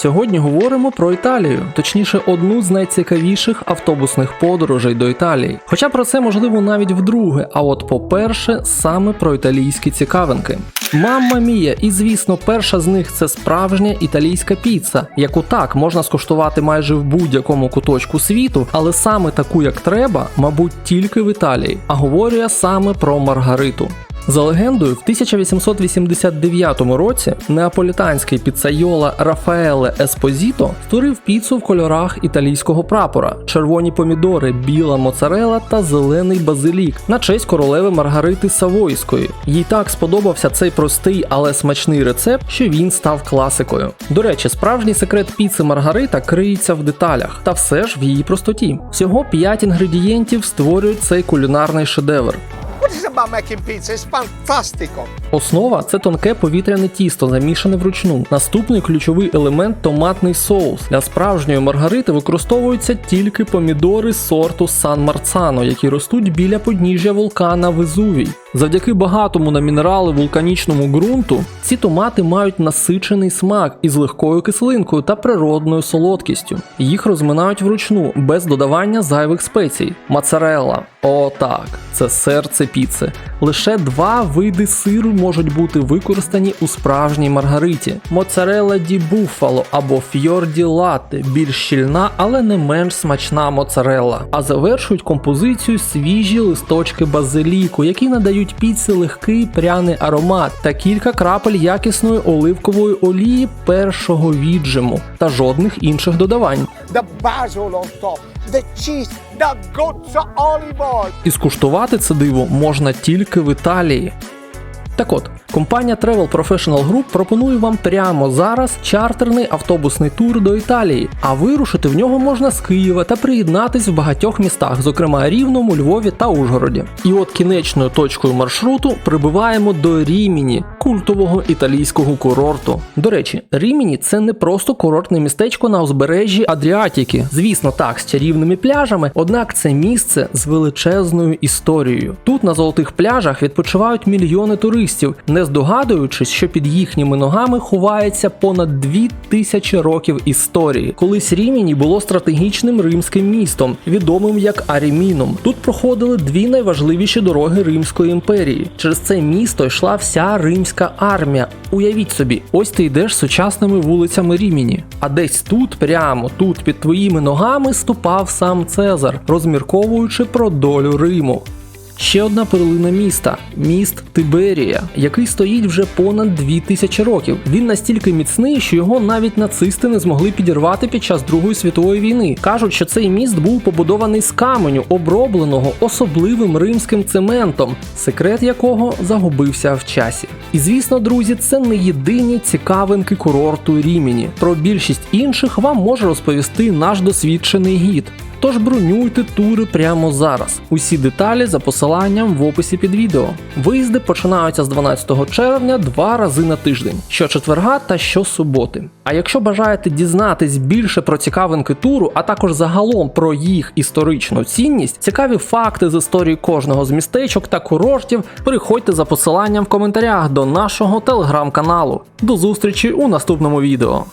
Сьогодні говоримо про Італію, точніше, одну з найцікавіших автобусних подорожей до Італії. Хоча про це можливо навіть вдруге. А от по-перше, саме про італійські цікавинки. Мамма мія, і звісно, перша з них це справжня італійська піца, яку так можна скуштувати майже в будь-якому куточку світу, але саме таку, як треба, мабуть, тільки в Італії. А говорю я саме про Маргариту. За легендою, в 1889 році неаполітанський піцайола Рафаеле Еспозіто створив піцу в кольорах італійського прапора: червоні помідори, біла моцарела та зелений базилік на честь королеви Маргарити Савойської. Їй так сподобався цей простий, але смачний рецепт, що він став класикою. До речі, справжній секрет піци Маргарита криється в деталях, та все ж в її простоті. Всього 5 інгредієнтів створюють цей кулінарний шедевр. What is about making pizza? It's fantastico. Основа це тонке повітряне тісто, замішане вручну. Наступний ключовий елемент томатний соус. Для справжньої маргарити використовуються тільки помідори сорту Сан Марцано, які ростуть біля подніжжя вулкана Везувій. Завдяки багатому на мінерали вулканічному ґрунту, ці томати мають насичений смак із легкою кислинкою та природною солодкістю. Їх розминають вручну без додавання зайвих спецій. Моцарелла. О, так, це серце піци. Лише два види сиру можуть бути використані у справжній маргариті: моцарелла ді буфало або фьорді латте, більш щільна, але не менш смачна моцарелла. А завершують композицію свіжі листочки базиліку, які надають піці легкий пряний аромат та кілька крапель якісної оливкової олії першого віджиму та жодних інших додавань. The cheese, the gozza olive oil. І скуштувати це диво можна тільки в Італії. Так от, компанія Travel Professional Group пропонує вам прямо зараз чартерний автобусний тур до Італії, а вирушити в нього можна з Києва та приєднатись в багатьох містах, зокрема Рівному, Львові та Ужгороді. І от кінечною точкою маршруту прибуваємо до Ріміні, культового італійського курорту. До речі, Ріміні це не просто курортне містечко на узбережжі Адріатики. Звісно, так, з чарівними пляжами, однак це місце з величезною історією. Тут на золотих пляжах відпочивають мільйони туристів, не здогадуючись, що під їхніми ногами ховається понад дві тисячі років історії. Колись Ріміні було стратегічним римським містом, відомим як Аріміном. Тут проходили дві найважливіші дороги Римської імперії. Через це місто йшла вся римська армія. Уявіть собі, ось ти йдеш сучасними вулицями Ріміні, а десь тут, прямо тут, під твоїми ногами, ступав сам Цезар, розмірковуючи про долю Риму. Ще одна перлина міста міст Тиберія, який стоїть вже понад дві тисячі років. Він настільки міцний, що його навіть нацисти не змогли підірвати під час Другої світової війни. Кажуть, що цей міст був побудований з каменю, обробленого особливим римським цементом, секрет якого загубився в часі. І звісно, друзі, це не єдині цікавинки курорту Рімені. Про більшість інших вам може розповісти наш досвідчений гід. Тож бронюйте тури прямо зараз. Усі деталі за посиланням в описі під відео. Виїзди починаються з 12 червня два рази на тиждень, щочетверга та щосуботи. А якщо бажаєте дізнатись більше про цікавинки туру, а також загалом про їх історичну цінність, цікаві факти з історії кожного з містечок та курортів, переходьте за посиланням в коментарях до нашого телеграм-каналу. До зустрічі у наступному відео.